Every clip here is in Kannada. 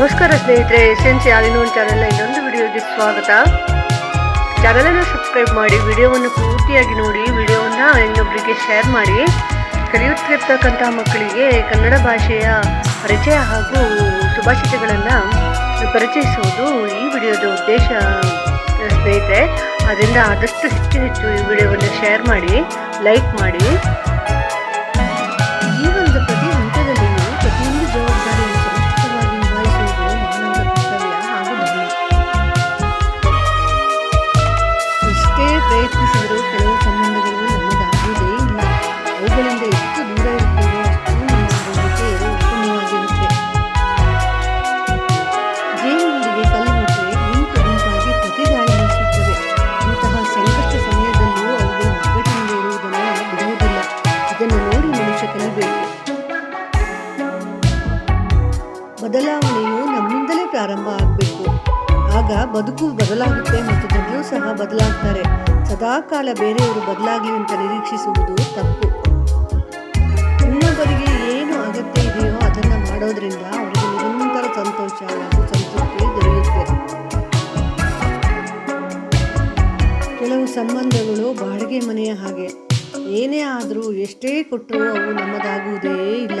ನಮಸ್ಕಾರ ಸ್ನೇಹಿತರೆ ಎಸ್ ಎನ್ ಸಿ ಆಲಿನೋನ್ ಚಾನೆಲ್ನ ಇನ್ನೊಂದು ವಿಡಿಯೋಗೆ ಸ್ವಾಗತ. ಚಾನಲನ್ನು ಸಬ್ಸ್ಕ್ರೈಬ್ ಮಾಡಿ, ವಿಡಿಯೋವನ್ನು ಪೂರ್ತಿಯಾಗಿ ನೋಡಿ, ವಿಡಿಯೋವನ್ನು ಇನ್ನೊಬ್ಬರಿಗೆ ಶೇರ್ ಮಾಡಿ. ಕಲಿಯುತ್ತಿರ್ತಕ್ಕಂತಹ ಮಕ್ಕಳಿಗೆ ಕನ್ನಡ ಭಾಷೆಯ ಪರಿಚಯ ಹಾಗೂ ಸುಭಾಷಿತಗಳನ್ನು ಪರಿಚಯಿಸುವುದು ಈ ವಿಡಿಯೋದ ಉದ್ದೇಶ, ಸ್ನೇಹಿತರೆ. ಅದರಿಂದ ಆದಷ್ಟು ಹೆಚ್ಚು ಹೆಚ್ಚು ಈ ವಿಡಿಯೋವನ್ನು ಶೇರ್ ಮಾಡಿ, ಲೈಕ್ ಮಾಡಿ. ದೂರ ಇರುತ್ತೇವೋ ಅಷ್ಟು ನಮ್ಮ ಆರೋಗ್ಯಕ್ಕೆ ಉತ್ತಮವಾಗಿರುತ್ತೆ ಜೇನಿನೊಂದಿಗೆ ಕಲ್ಲು ಮುಟ್ಟರೆ ಗುಂಪು ಸಂಕಷ್ಟ ಸಮಯದಲ್ಲೂ ಅವುಗಳು ಒಗ್ಗಟ್ಟಿನಿಂದ ಇರುವುದನ್ನು ನೋಡಿ ಮನುಷ್ಯ ಕಲಿಬೇಕು ಬದಲಾವಣೆಯು ನಮ್ಮಿಂದಲೇ ಪ್ರಾರಂಭ ಆಗಬೇಕು. ಆಗ ಬದುಕು ಬದಲಾಗುತ್ತೆ ಮತ್ತು ಜನರು ಸಹ ಬದಲಾಗ್ತಾರೆ. ಸದಾಕಾಲ ಬೇರೆಯವರು ಬದಲಾಗಲಿ ಅಂತ ನಿರೀಕ್ಷಿಸುವುದು ತಪ್ಪು. ಮಾಡೋದ್ರಿಂದ ಅವರಿಗೆ ನಿರಂತರ ಸಂತೋಷ, ಹಾಗೂ ಸಂತೃಪ್ತಿ ದೊರೆಯುತ್ತೆ. ಕೆಲವು ಸಂಬಂಧಗಳು ಬಾಡಿಗೆ ಮನೆಯ ಹಾಗೆ. ಏನೇ ಆದರೂ ಎಷ್ಟೇ ಕೊಟ್ಟರೂ ಅವು ನಮ್ಮದಾಗುವುದೇ ಇಲ್ಲ.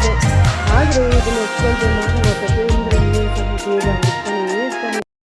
of it.